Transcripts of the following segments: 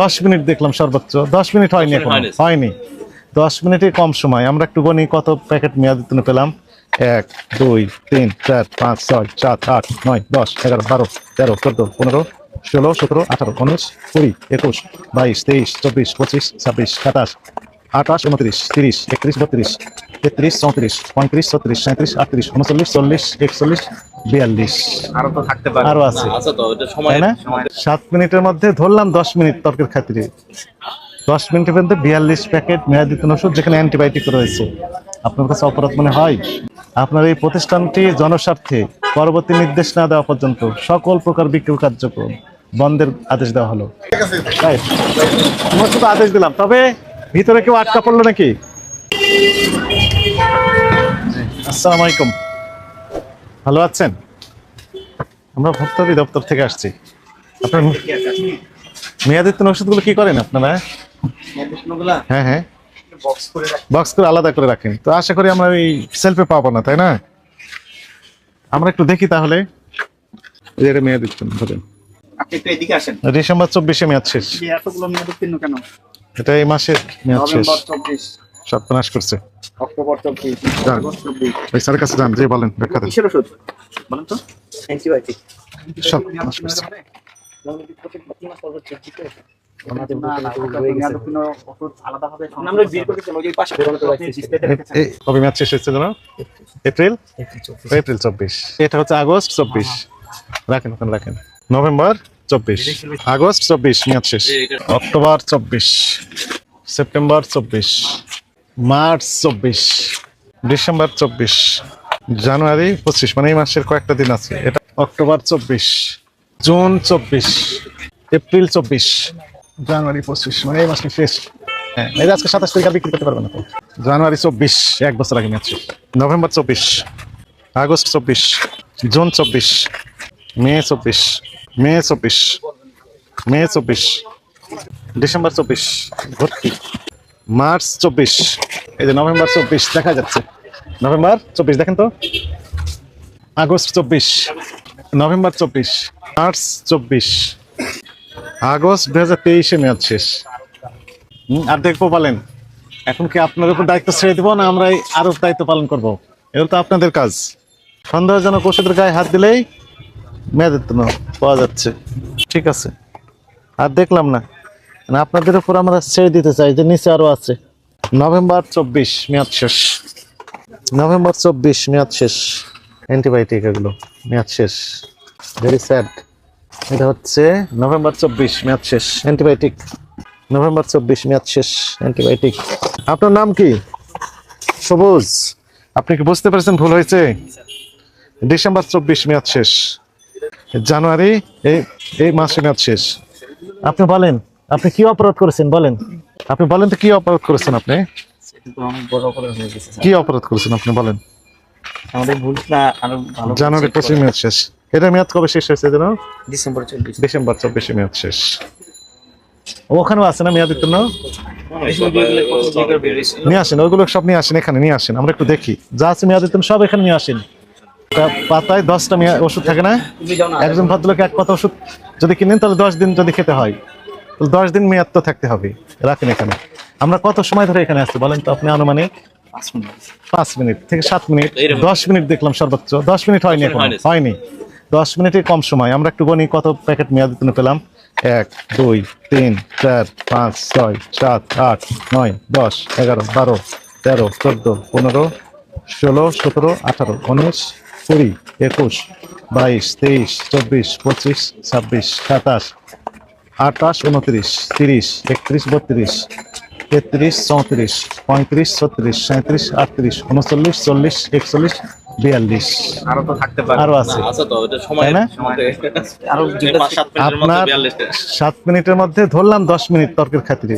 দশ মিনিট দেখলাম সর্বোচ্চ। দশ মিনিট হয়নি এখন। হয়নি। দশ মিনিটে কম সময়। আমরা একটু গণি কত প্যাকেট মেয়াদ তুলে পেলাম? এক দুই তিন চার পাঁচ ছয় সাত আট নয় দশ এগারো বারো তেরো চোদ্দ পনেরো ষোলো সতেরো আঠারো উনিশ কুড়ি একুশ বাইশ তেইশ চব্বিশ পঁচিশ ছাব্বিশ সাতাশ আঠাশ উনত্রিশ তিরিশ একত্রিশ বত্রিশ তেত্রিশ চৌত্রিশ পঁয়ত্রিশ ছত্রিশ সাঁত্রিশ আটত্রিশ উনচল্লিশ চল্লিশ একচল্লিশ বিয়াল্লিশ। আরও তো থাকতে পারে। আরও আছে। আচ্ছা তো এটা সময় তাই না? সাত মিনিটের মধ্যে ধরলাম দশ মিনিট তর্কের খাতিরে। দশ মিনিটের মধ্যে বিয়াল্লিশ প্যাকেট মেয়াদিতন ওষুধ যেখানে অ্যান্টিবায়োটিক রয়েছে। আপনার কাছে অপরাধ মনে হয়? আপনার এই প্রতিষ্ঠানটি জনস্বার্থে পরবর্তী নির্দেশ না দেওয়া পর্যন্ত সকল প্রকার বিক্রয় কার্যক্রম বন্ধের আদেশ দেওয়া হলো। তাই? তোমার শুধু আদেশ দিলাম। তবে ভিতরে কেউ আটকা পড়ল নাকি? আসসালামু আলাইকুম। ভালো আছেন? আমরা ভক্তবি দপ্তর থেকে আসছি। আপনার মেয়াদিত্ব ওষুধগুলো কি করেন আপনারা? হ্যাঁ হ্যাঁ। বক্স করে আলাদা করে রাখেন। তো আশা করি আমরা এই সেলফে পাবো না তাই না? আমরা একটু দেখি তাহলে। এটা মেয়াদিত্ব ধরেন। আপনি একটু এদিকে আসেন। ডিসেম্বর চব্বিশে মেয়াদ শেষ। এতগুলো মেয়াদ উত্তীর্ণ কেন? এটা এই মাসের মেয়াদ শেষ। সর্বনাশ করছে। অক্টোবর চব্বিশ। ওই স্যারের কাছে যান যে বলেন ব্যাখ্যা দেন। কিসের ওষুধ? বলেন তো। অ্যান্টিবায়োটিক। সর্বনাশ করছে। কবে ম্যাচ শেষ হয়েছে জানো এপ্রিল? এপ্রিল চব্বিশ। এটা হচ্ছে আগস্ট চব্বিশ। রাখেন ওখানে রাখেন। নভেম্বর? চব্বিশ। আগস্ট চব্বিশ ম্যাচ শেষ। অক্টোবর চব্বিশ, সেপ্টেম্বর চব্বিশ, মার্চ চব্বিশ, ডিসেম্বর চব্বিশ, জানুয়ারি পঁচিশ মানে এই মাসের কয়েকটা দিন আছে। এটা অক্টোবর চব্বিশ, জুন চব্বিশ, এপ্রিল চব্বিশ, জানুয়ারি পঁচিশ মানে এই মাসটি শেষ। হ্যাঁ এই আজকে সাতাশ তারিখ বিক্রি করতে পারবে না তো? জানুয়ারি চব্বিশ, এক বছর আগে ম্যাচ নভেম্বর চব্বিশ, আগস্ট চব্বিশ, জুন চব্বিশ, মে চব্বিশ মে চব্বিশ মে চব্বিশ, ডিসেম্বর চব্বিশ, ভর্তি। মার্চ চব্বিশ, এই যে নভেম্বর চব্বিশ দেখা যাচ্ছে। নভেম্বর চব্বিশ, দেখেন তো। আগস্ট চব্বিশ, নভেম্বর চব্বিশ, মার্চ চব্বিশ, আগস্ট দু হাজার তেইশে মেয়াদ শেষ। আর দেখব বলেন, এখন কি আপনার উপর দায়িত্ব ছেড়ে দিব না আমরা এই আরও দায়িত্ব পালন করব? এগুলো তো আপনাদের কাজ। সন্দেহজনক ওষুধের গায়ে হাত দিলেই মেয়াদের তো পাওয়া যাচ্ছে। ঠিক আছে। আর দেখলাম না। না, আপনাদের উপর আমরা ছেড়ে দিতে চাই যে নিচে আরও আছে। নভেম্বর চব্বিশ মেয়াদ শেষ। নভেম্বর চব্বিশ মেয়াদ শেষ। অ্যান্টিবায়োটিক এগুলো মেয়াদ শেষ। ভেরি স্যাড এটা হচ্ছে নভেম্বর চব্বিশ মেয়াদ শেষ। অ্যান্টিবায়োটিক নভেম্বর চব্বিশ মেয়াদ শেষ। অ্যান্টিবায়োটিক আপনার নাম কি? সবুজ। আপনি কি বুঝতে পেরেছেন ভুল হয়েছে? ডিসেম্বর চব্বিশ মেয়াদ শেষ। জানুয়ারি এই এই মাসে মেয়াদ শেষ। আপনি বলেন আপনি কি অপরাধ করেছেন বলেন। আপনি বলেন তো কি অপরাধ করেছেন আপনি? কিন্তু অনেক বড় অপরাধ হয়ে গেছে স্যার। কি অপরাধ করেছেন আপনি বলেন। আমাদের ভুলটা আরও ভালো জানুয়ারি পঁচিশ মেয়াদ শেষ। এটা মেয়াদ কবে শেষ হয়েছে যেন? ডিসেম্বর চব্বিশ। ডিসেম্বর চব্বিশে মেয়াদ শেষ। ওখানেও আছে না মেয়াদ উত্তীর্ণ নিয়ে আসেন ওইগুলো সব নিয়ে আসেন এখানে নিয়ে আসেন। আমরা একটু দেখি। যা আছে মেয়াদ উত্তীর্ণ সব এখানে নিয়ে আসেন। পাতায় দশটা মেয়াদ ওষুধ থাকে না? একজন ভদ্রলোক এক পাতা ওষুধ যদি কিনেন তাহলে দশ দিন যদি খেতে হয়। তাহলে দশ দিন মেয়াদ তো থাকতে হবে। রাখেন এখানে। আমরা কত সময় ধরে এখানে আসছি বলেন তো আপনি আনুমানিক? পাঁচ মিনিট। পাঁচ মিনিট থেকে সাত মিনিট। দশ মিনিট দেখলাম সর্বোচ্চ। দশ মিনিট হয়নি এখন। হয়নি। দশ মিনিটে কম সময়। আমরা একটু গণি কত প্যাকেট মেয়াদ উত্তীর্ণ পেলাম। এক দুই তিন চার পাঁচ ছয় সাত আট নয় দশ এগারো বারো তেরো চোদ্দ পনেরো ষোলো সতেরো আঠারো উনিশ কুড়ি একুশ বাইশ তেইশ চব্বিশ পঁচিশ ছাব্বিশ সাতাশ আঠাশ উনত্রিশ তিরিশ একত্রিশ বত্রিশ তেত্রিশ চৌত্রিশ পঁয়ত্রিশ ছত্রিশ সাঁত্রিশ আটত্রিশ উনচল্লিশ চল্লিশ একচল্লিশ বিয়াল্লিশ। আরও তো থাকতে পারে। আরও আছে। আচ্ছা আপনার সাত মিনিটের মধ্যে ধরলাম দশ মিনিট তর্কের খাতিরে।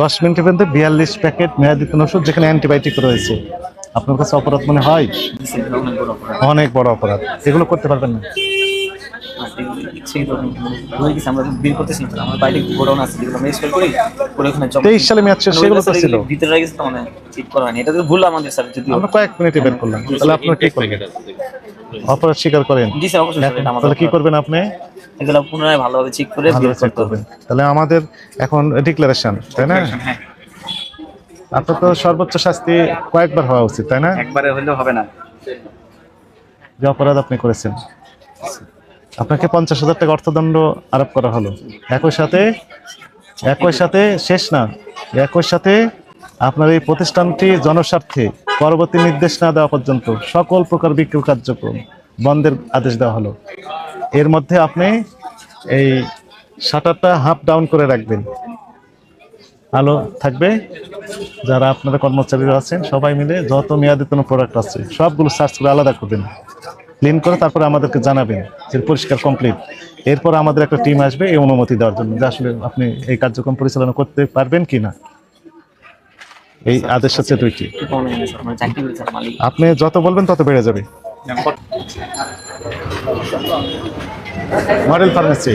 দশ মিনিটের মধ্যে বিয়াল্লিশ প্যাকেট মেয়াদিত ওষুধ যেখানে অ্যান্টিবায়োটিক রয়েছে। আপনার কাছে অপরাধ মনে হয়? অনেক বড় অপরাধ। এগুলো করতে পারবেন না। তো তেইশ সালে শেষ সেগুলো ছিল। ঠিক আমরা কয়েক মিনিটে বের করলাম। তাহলে আপনার কি অপরাধ স্বীকার করেন? তাহলে কি করবেন আপনি? এগুলো পুনরায় ভালোভাবে চেক করে ভালো করতে হবে। তাহলে আমাদের এখন ডিক্লারেশন তাই না? আপনার তো সর্বোচ্চ শাস্তি কয়েকবার হওয়া উচিত তাই না? একবারে হলেও হবে না। যে অপরাধ আপনি করেছেন। আপনাকে পঞ্চাশ হাজার টাকা অর্থদণ্ড আরোপ করা হলো। একই সাথে একই সাথে শেষ না একই সাথে আপনার এই প্রতিষ্ঠানটি জনস্বার্থে পরবর্তী নির্দেশ না দেওয়া পর্যন্ত সকল প্রকার বিক্রয় কার্যক্রম বন্ধের আদেশ দেওয়া হলো। এর মধ্যে আপনি এই শাটারটা হাফ ডাউন করে রাখবেন। আলো থাকবে। যারা আপনারা কর্মচারীরা আছেন সবাই মিলে যত মেয়াদিতন প্রোডাক্ট আছে সবগুলো সার্চ করে আলাদা করবেন। ক্লিন করে তারপরে আমাদেরকে জানাবেন যে পরিষ্কার কমপ্লিট এরপর আমাদের একটা টিম আসবে এই অনুমতি দেওয়ার জন্য যে আসলে আপনি এই কার্যক্রম পরিচালনা করতে পারবেন কি না এই আদেশ হচ্ছে দুইটি। আপনি যত বলবেন তত বেড়ে যাবে। মডেল ফার্মেসি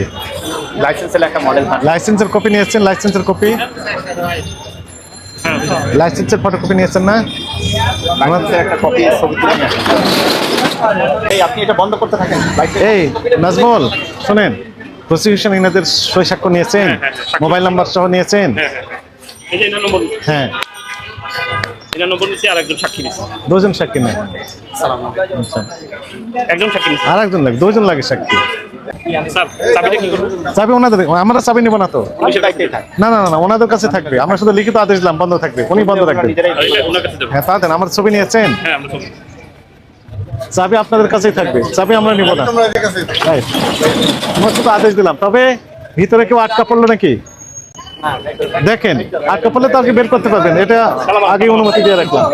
লাইসেন্সে লেখা মডেল লাইসেন্সের কপি নিয়ে নিয়েছেন লাইসেন্সের কপি লাইসেন্সের ফটোকপি নিয়েছেন না? লাইসেন্সের একটা কপি ছবি তুলে এই আপনি এটা বন্ধ করতে থাকেন। এই নাজমুল শোনেন প্রসিকিউশন ইনাদের সই সাক্ষ্য নিয়েছেন মোবাইল নাম্বার সহ নিয়েছেন। এই যে এনার নম্বর হ্যাঁ। নম্বর নিচ্ছি আর একজন সাক্ষী নিচ্ছি দুজন সাক্ষী নেই আচ্ছা। একজন সাক্ষী আর একজন লাগে দুজন লাগে সাক্ষী। স্যার চাবিটা কি করব? চাবি ওনাদের আমরা চাবি নিব না তো। না না না না, ওনাদের কাছে থাকবে। আমরা শুধু লিখিত আদেশ দিলাম বন্ধ থাকবে। উনি বন্ধ রাখবেন। হ্যাঁ তা দেন আমার ছবি নিয়েছেন? হ্যাঁ আমরা ছবি। চাবি আপনাদের কাছেই থাকবে। চাবি আমরা নিব না। আমরা শুধু আদেশ দিলাম। তবে ভিতরে কেউ আটকা পড়ল নাকি? দেখেন, আটকা পড়লে তো আগে বের করতে পারবেন। এটা আগে অনুমতি দিয়ে রাখলাম।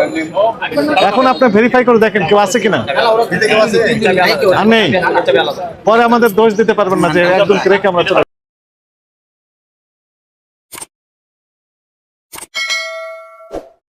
এখন আপনি ভেরিফাই করে দেখেন কেউ আছে কিনা। আর নেই। পরে আমাদের দোষ দিতে পারবেন না যে একদম রেখে আমরা